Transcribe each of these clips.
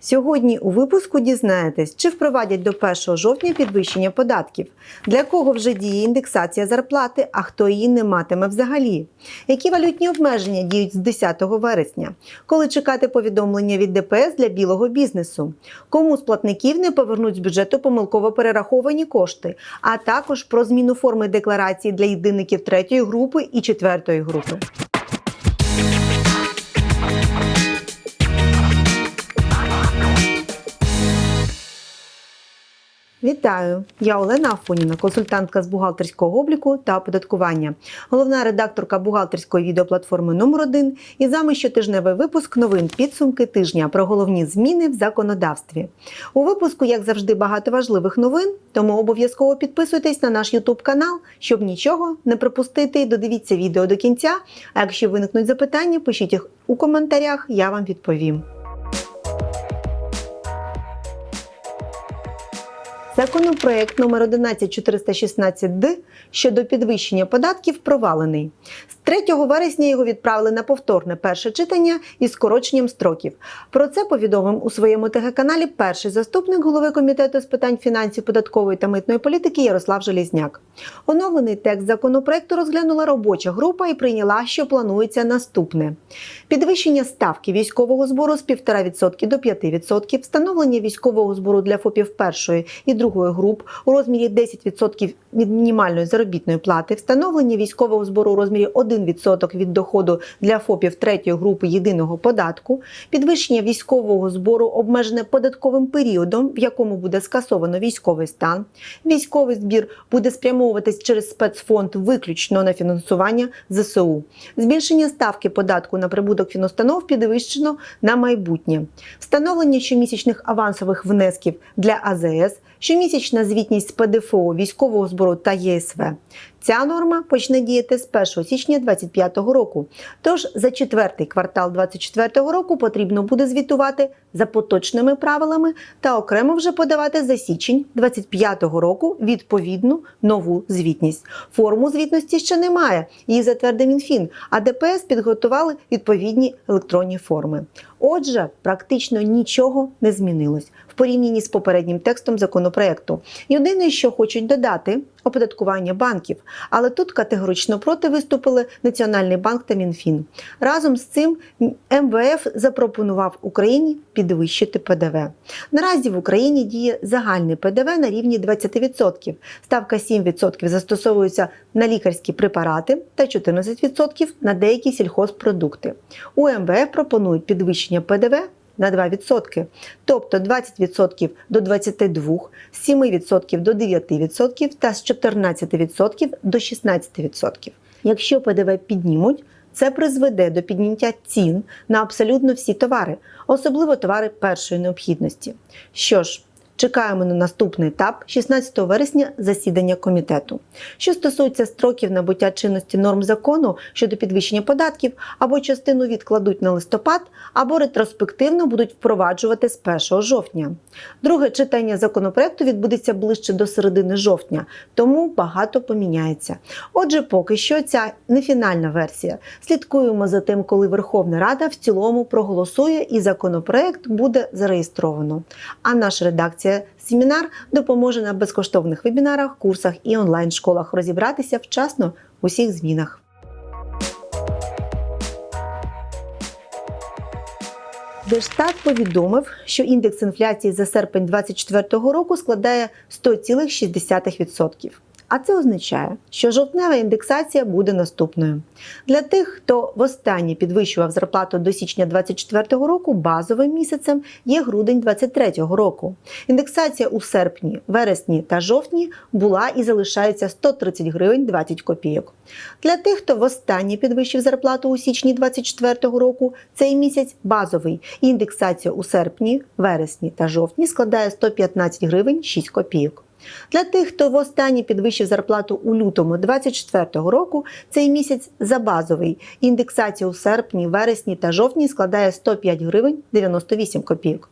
Сьогодні у випуску дізнаєтесь, чи впровадять до 1 жовтня підвищення податків, для кого вже діє індексація зарплати, а хто її не матиме взагалі, які валютні обмеження діють з 10 вересня, коли чекати повідомлення від ДПС для білого бізнесу, кому з платників не повернуть з бюджету помилково перераховані кошти, а також про зміну форми декларації для єдиників третьої групи і четвертої групи. Вітаю! Я Олена Афоніна, консультантка з бухгалтерського обліку та оподаткування, головна редакторка бухгалтерської відеоплатформи номер 1 І з вами щотижневий випуск новин підсумки тижня про головні зміни в законодавстві. У випуску, як завжди, багато важливих новин, тому обов'язково підписуйтесь на наш YouTube канал, щоб нічого не пропустити. Додивіться відео до кінця. А якщо виникнуть запитання, пишіть їх у коментарях, я вам відповім. Законопроект номер 11416Д щодо підвищення податків провалений. З 3 вересня його відправили на повторне перше читання із скороченням строків. Про це повідомив у своєму ТГ-каналі перший заступник голови комітету з питань фінансів, податкової та митної політики Ярослав Желізняк. Оновлений текст законопроекту розглянула робоча група і прийняла, що планується наступне: підвищення ставки військового збору з 1,5% до 5%, встановлення військового збору для ФОПів першої і другої груп у розмірі 10% від мінімальної заробітної плати, встановлення військового збору у розмірі 1% від доходу для ФОПів третьої групи єдиного податку, підвищення військового збору обмежене податковим періодом, в якому буде скасовано військовий стан. Військовий збір буде спрямовуватись через спецфонд виключно на фінансування ЗСУ. Збільшення ставки податку на прибуток фінустанов підвищено на майбутнє. Встановлення щомісячних авансових внесків для АЗС, щомісячна звітність з ПДФО, військового збору та ЄСВ. Ця норма почне діяти з 1 січня 2025 року. Тож за четвертий квартал 2024 року потрібно буде звітувати за поточними правилами та окремо вже подавати за січень 2025 року відповідну нову звітність. Форму звітності ще немає, її затвердив Мінфін, а ДПС підготували відповідні електронні форми. Отже, практично нічого не змінилось в порівнянні з попереднім текстом законопроекту. Єдине, що хочуть додати, оподаткування банків. Але тут категорично проти виступили Національний банк та Мінфін. Разом з цим МВФ запропонував Україні підвищити ПДВ. Наразі в Україні діє загальний ПДВ на рівні 20%. Ставка 7% застосовується на лікарські препарати та 14% на деякі сільхозпродукти. У МВФ пропонують підвищення ПДВ на 2%, тобто 20% до 22%, з 7% до 9% та з 14% до 16%. Якщо ПДВ піднімуть, це призведе до підняття цін на абсолютно всі товари, особливо товари першої необхідності. Що ж, Чекаємо на наступний етап 16 вересня засідання комітету. Що стосується строків набуття чинності норм закону щодо підвищення податків, або частину відкладуть на листопад, або ретроспективно будуть впроваджувати з 1 жовтня. Друге читання законопроекту відбудеться ближче до середини жовтня, тому багато поміняється. Отже, поки що ця не фінальна версія. Слідкуємо за тим, коли Верховна Рада в цілому проголосує і законопроект буде зареєстровано. А наша редакція Семінар допоможе на безкоштовних вебінарах, курсах і онлайн-школах розібратися вчасно в усіх змінах. Держстат повідомив, що індекс інфляції за серпень 2024 року складає 100,6%. А це означає, що жовтнева індексація буде наступною. Для тих, хто востаннє підвищував зарплату до січня 2024 року, базовим місяцем є грудень 2023 року. Індексація у серпні, вересні та жовтні була і залишається 130 гривень 20 копійок. Для тих, хто востаннє підвищив зарплату у січні 2024 року, цей місяць базовий. Індексація у серпні, вересні та жовтні складає 115 гривень 6 копійок. Для тих, хто востаннє підвищив зарплату у лютому 2024 року, цей місяць за базовий. Індексація у серпні, вересні та жовтні складає 105 гривень 98 копійок.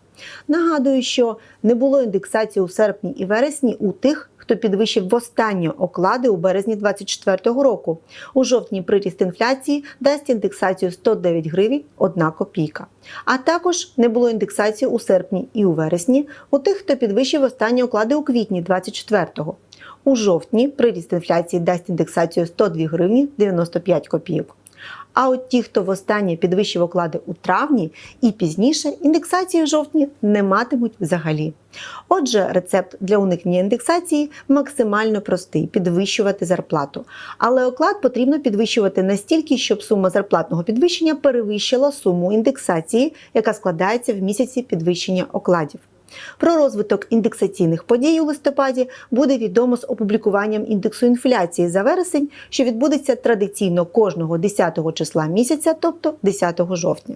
Нагадую, що не було індексації у серпні і вересні у тих, хто підвищив востаннє оклади у березні 2024 року. У жовтні приріст інфляції дасть індексацію 109 гривень 1 копійка. А також не було індексації у серпні і у вересні у тих, хто підвищив останні оклади у квітні 2024-го. У жовтні приріст інфляції дасть індексацію 102 гривні 95 копійок. А от ті, хто востаннє підвищив оклади у травні і пізніше, індексації в жовтні не матимуть взагалі. Отже, рецепт для уникнення індексації максимально простий підвищувати зарплату. Але оклад потрібно підвищувати настільки, щоб сума зарплатного підвищення перевищила суму індексації, яка складається в місяці підвищення окладів. Про розвиток індексаційних подій у листопаді буде відомо з опублікуванням індексу інфляції за вересень, що відбудеться традиційно кожного 10 числа місяця, тобто 10 жовтня.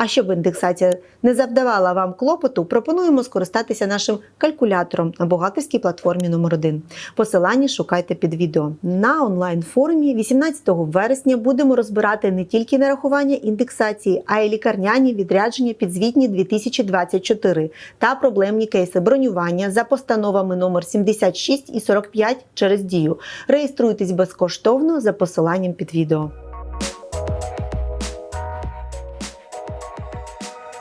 А щоб індексація не завдавала вам клопоту, пропонуємо скористатися нашим калькулятором на бухгалтерській платформі номер 1 Посилання шукайте під відео. На онлайн-форумі 18 вересня будемо розбирати не тільки нарахування індексації, а й лікарняні відрядження підзвітні 2024 та проблемні кейси бронювання за постановами номер 76 і 45 через дію. Реєструйтесь безкоштовно за посиланням під відео.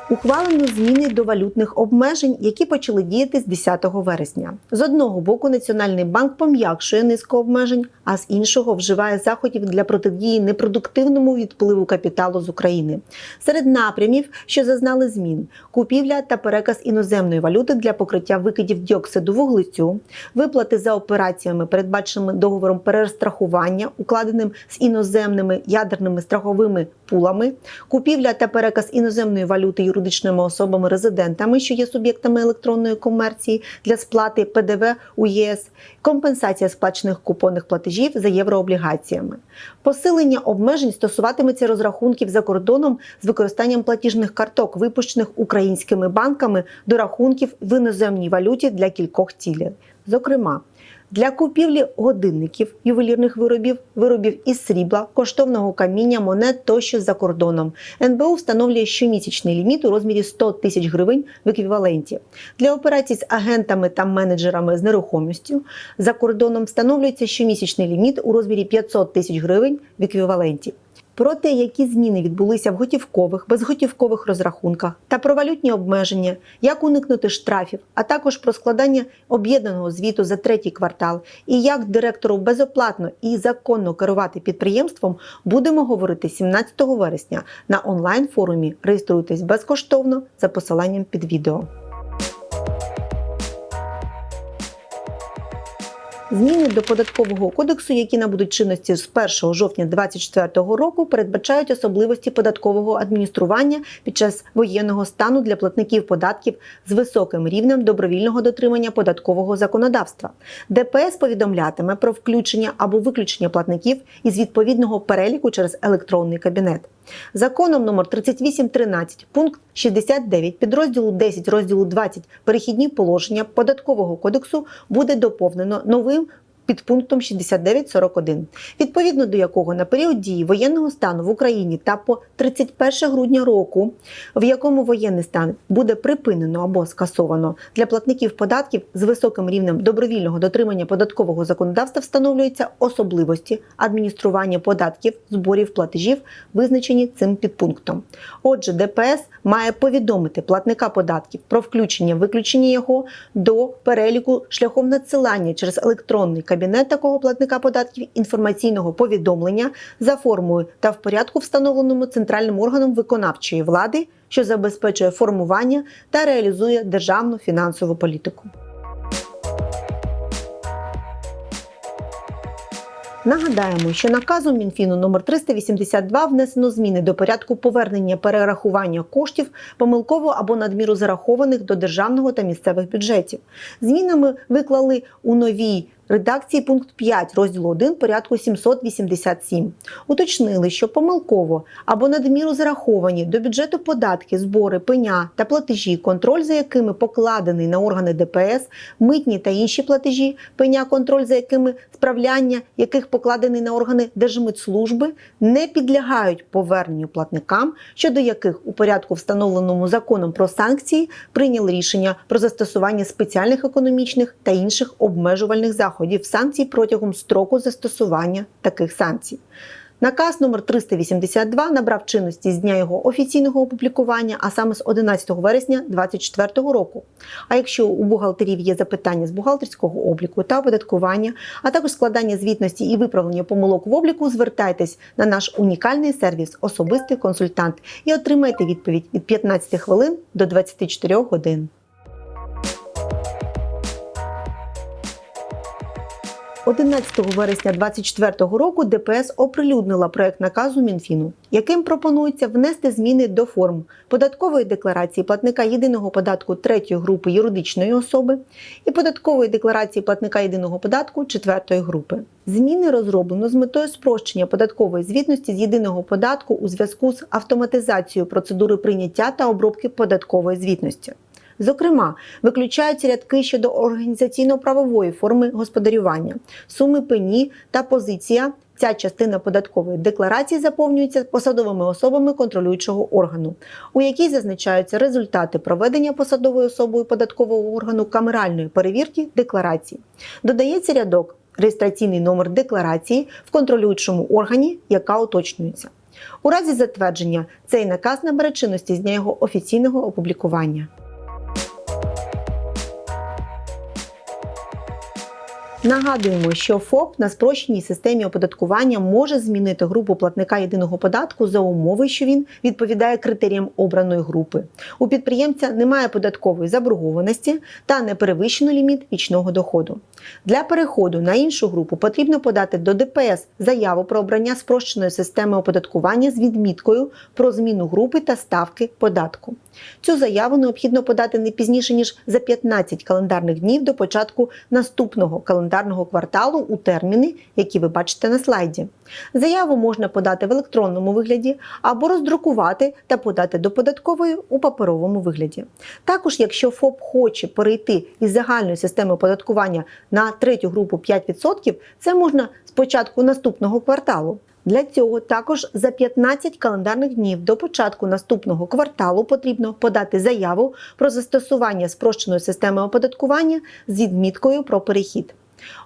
Ухвалено зміни до валютних обмежень, які почали діяти з 10 вересня. З одного боку, Національний банк пом'якшує низку обмежень, а з іншого вживає заходів для протидії непродуктивному відпливу капіталу з України. Серед напрямів, що зазнали змін: купівля та переказ іноземної валюти для покриття викидів діоксиду вуглецю, виплати за операціями, передбаченими договором перестрахування, укладеним з іноземними ядерними страховими пулами, купівля та переказ іноземної валюти юридичними особами-резидентами, що є суб'єктами електронної комерції для сплати ПДВ у ЄС, компенсація сплачених купонних платежів за єврооблігаціями. Посилення обмежень стосуватиметься розрахунків за кордоном з використанням платіжних карток, випущених українськими банками до рахунків в іноземній валюті для кількох цілей. Зокрема, для купівлі годинників, ювелірних виробів, виробів із срібла, коштовного каміння, монет тощо за кордоном. НБУ встановлює щомісячний ліміт у розмірі 100 тисяч гривень в еквіваленті. Для операцій з агентами та менеджерами з нерухомістю за кордоном встановлюється щомісячний ліміт у розмірі 500 тисяч гривень в еквіваленті. Про те, які зміни відбулися в готівкових, безготівкових розрахунках та про валютні обмеження, як уникнути штрафів, а також про складання об'єднаного звіту за третій квартал і як директору безоплатно і законно керувати підприємством, будемо говорити 17 вересня на онлайн форумі. Реєструйтесь безкоштовно за посиланням під відео. Зміни до податкового кодексу, які набудуть чинності з 1 жовтня 2024 року, передбачають особливості податкового адміністрування під час воєнного стану для платників податків з високим рівнем добровільного дотримання податкового законодавства. ДПС повідомлятиме про включення або виключення платників із відповідного переліку через електронний кабінет. Законом номер 3813 пункт 69 підрозділу 10 розділу 20 перехідні положення податкового кодексу буде доповнено новим підпунктом 6941, відповідно до якого на період дії воєнного стану в Україні та по 31 грудня року, в якому воєнний стан буде припинено або скасовано для платників податків з високим рівнем добровільного дотримання податкового законодавства встановлюються особливості адміністрування податків, зборів платежів, визначені цим підпунктом. Отже, ДПС має повідомити платника податків про включення виключення його до переліку шляхом надсилання через електронний кабінет такого платника податків інформаційного повідомлення за формою та в порядку, встановленому центральним органом виконавчої влади, що забезпечує формування та реалізує державну фінансову політику. Нагадаємо, що наказом Мінфіну номер 382 внесено зміни до порядку повернення перерахування коштів помилково або надміру зарахованих до державного та місцевих бюджетів. Змінами виклали у новій редакції пункт 5 розділу 1 порядку 787. Уточнили, що помилково або надміру зараховані до бюджету податки, збори, пеня та платежі, контроль за якими покладений на органи ДПС, митні та інші платежі, пеня, контроль за якими справляння яких покладений на органи Держмитслужби, не підлягають поверненню платникам, щодо яких у порядку, встановленому законом про санкції, прийняли рішення про застосування спеціальних економічних та інших обмежувальних заходів санкцій протягом строку застосування таких санкцій. Наказ номер 382 набрав чинності з дня його офіційного опублікування, а саме з 11 вересня 2024 року. А якщо у бухгалтерів є запитання з бухгалтерського обліку та оподаткування, а також складання звітності і виправлення помилок в обліку, звертайтесь на наш унікальний сервіс Особистий консультант і отримайте відповідь від 15 хвилин до 24 годин. 11 вересня 2024 року ДПС оприлюднила проект наказу Мінфіну, яким пропонується внести зміни до форм податкової декларації платника єдиного податку третьої групи юридичної особи і податкової декларації платника єдиного податку четвертої групи. Зміни розроблено з метою спрощення податкової звітності з єдиного податку у зв'язку з автоматизацією процедури прийняття та обробки податкової звітності. Зокрема, виключаються рядки щодо організаційно-правової форми господарювання, суми пені та позиція. Ця частина податкової декларації заповнюється посадовими особами контролюючого органу, у якій зазначаються результати проведення посадовою особою податкового органу камеральної перевірки декларації. Додається рядок реєстраційний номер декларації в контролюючому органі, яка уточнюється. У разі затвердження цей наказ набере чинності з дня його офіційного опублікування. Нагадуємо, що ФОП на спрощеній системі оподаткування може змінити групу платника єдиного податку за умови, що він відповідає критеріям обраної групи. У підприємця немає податкової заборгованості та не перевищено ліміт річного доходу. Для переходу на іншу групу потрібно подати до ДПС заяву про обрання спрощеної системи оподаткування з відміткою про зміну групи та ставки податку. Цю заяву необхідно подати не пізніше ніж за 15 календарних днів до початку наступного календарного кварталу у терміни, які ви бачите на слайді. Заяву можна подати в електронному вигляді або роздрукувати та подати до податкової у паперовому вигляді. Також, якщо ФОП хоче перейти із загальної системи оподаткування на третю групу 5%, це можна з початку наступного кварталу. Для цього також за 15 календарних днів до початку наступного кварталу потрібно подати заяву про застосування спрощеної системи оподаткування з відміткою про перехід.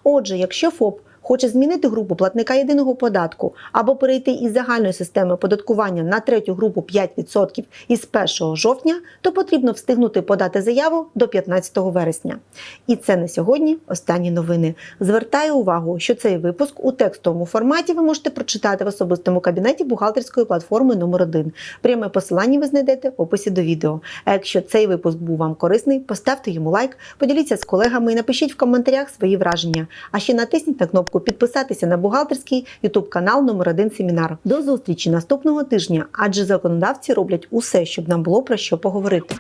Отже, якщо ФОП хоче змінити групу платника єдиного податку або перейти із загальної системи оподаткування на третю групу 5% із 1 жовтня, то потрібно встигнути подати заяву до 15 вересня. І це на сьогодні останні новини. Звертаю увагу, що цей випуск у текстовому форматі ви можете прочитати в особистому кабінеті бухгалтерської платформи номер 1 Пряме посилання ви знайдете в описі до відео. А якщо цей випуск був вам корисний, поставте йому лайк, поділіться з колегами і напишіть в коментарях свої враження. А ще натисніть на кнопку підписатися на бухгалтерський ютуб канал номер 1 семінар. До зустрічі наступного тижня, адже законодавці роблять усе, щоб нам було про що поговорити.